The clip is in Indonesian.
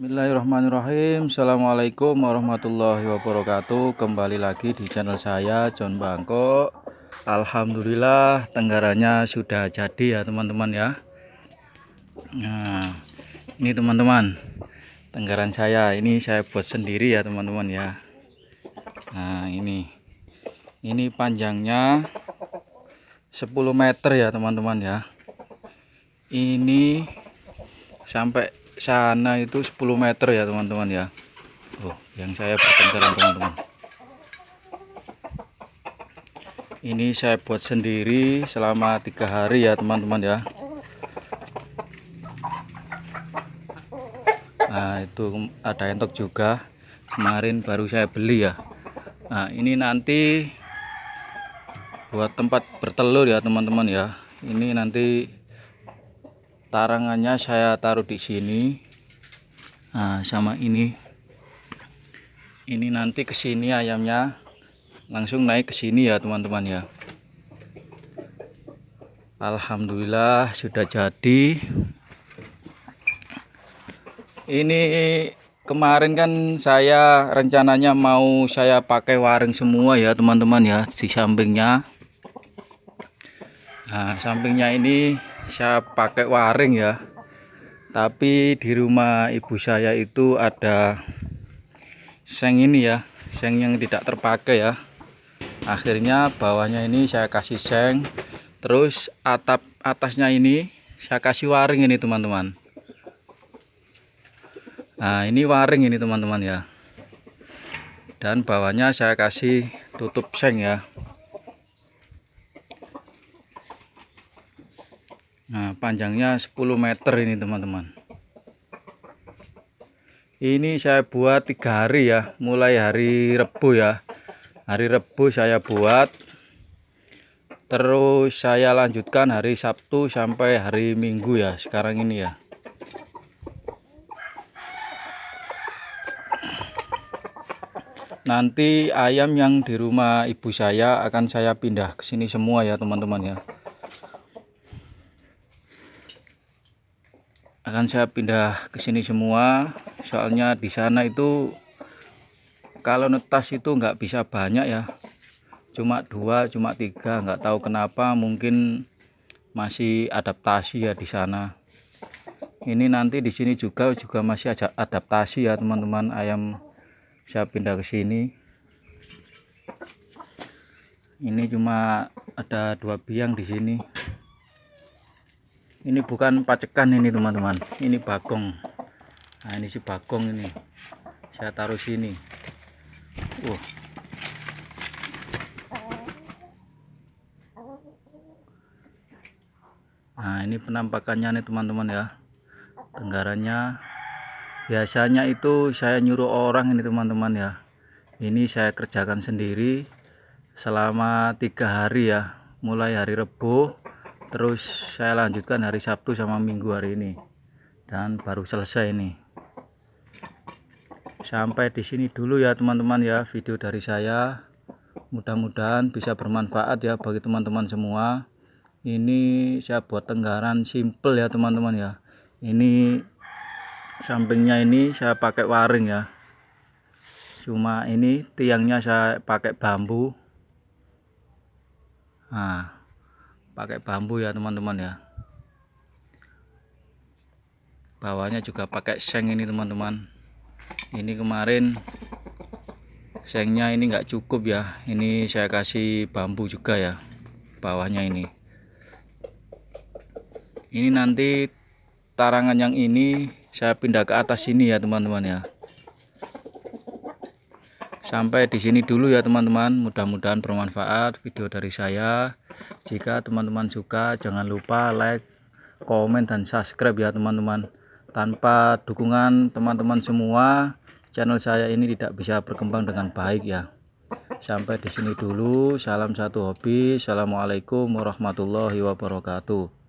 Bismillahirrahmanirrahim. Assalamualaikum warahmatullahi wabarakatuh. Kembali lagi di channel saya John Bangkok. Alhamdulillah tenggarannya sudah jadi ya teman-teman ya. Nah ini teman-teman Tenggaran saya. Ini saya buat sendiri ya teman-teman ya. Nah ini. Ini panjangnya 10 meter ya teman-teman ya. Ini sampai sana itu 10 meter ya teman-teman ya. Oh yang saya bertengkaran teman-teman. Ini saya buat sendiri selama tiga hari ya teman-teman ya. Nah itu ada entok juga. Kemarin baru saya beli ya. Nah ini nanti buat tempat bertelur ya teman-teman ya. Ini nanti tarangannya saya taruh di sini. Nah sama ini. Ini nanti ke sini ayamnya. Langsung naik ke sini ya teman-teman ya. Alhamdulillah sudah jadi. Ini kemarin kan saya rencananya mau saya pakai waring semua ya teman-teman ya di sampingnya. Nah sampingnya ini saya pakai waring ya. Tapi di rumah ibu saya itu ada seng ini ya seng yang tidak terpakai ya. Akhirnya bawahnya ini saya kasih seng terus atap atasnya ini saya kasih waring ini teman-teman. Nah ini waring ini teman-teman ya. Dan bawahnya saya kasih tutup seng ya Nah panjangnya 10 meter ini teman-teman. Ini saya buat tiga hari ya Mulai hari Rebu ya. Hari Rebu saya buat Terus saya lanjutkan hari Sabtu sampai hari Minggu ya Sekarang ini ya. Nanti ayam yang di rumah ibu saya akan saya pindah ke sini semua ya teman-teman ya akan saya pindah ke sini semua. Soalnya di sana itu kalau netas itu nggak bisa banyak ya. Cuma dua cuma tiga nggak tahu kenapa. Mungkin masih adaptasi ya di sana. Ini nanti di sini juga juga masih ada adaptasi ya teman-teman. Ayam saya pindah ke sini. Ini cuma ada dua biang di sini ini bukan pacekan ini teman-teman. Ini bagong. Nah ini si bagong ini. Saya taruh sini. Uh. nah ini penampakannya nih teman-teman ya. Tenggarannya. Biasanya itu saya nyuruh orang ini teman-teman ya. Ini saya kerjakan sendiri selama tiga hari ya. Mulai hari Rebo terus saya lanjutkan hari Sabtu sama Minggu hari ini. Dan baru selesai ini. Sampai di sini dulu ya teman-teman ya video dari saya. Mudah-mudahan bisa bermanfaat ya bagi teman-teman semua. Ini saya buat tenggaran simple ya teman-teman ya. Ini sampingnya ini saya pakai waring ya. Cuma ini tiangnya saya pakai bambu. Nah pakai bambu ya teman-teman ya. Bawahnya juga pakai seng ini teman-teman. Ini kemarin sengnya ini enggak cukup ya. Ini saya kasih bambu juga ya bawahnya ini. Ini nanti tarangan yang ini saya pindah ke atas sini ya teman-teman ya. Sampai di sini dulu ya teman-teman. Mudah-mudahan bermanfaat video dari saya jika teman-teman suka jangan lupa like komen dan subscribe ya teman-teman. Tanpa dukungan teman-teman semua channel saya ini tidak bisa berkembang dengan baik ya. Sampai di sini dulu. Salam satu hobi. Assalamualaikum warahmatullahi wabarakatuh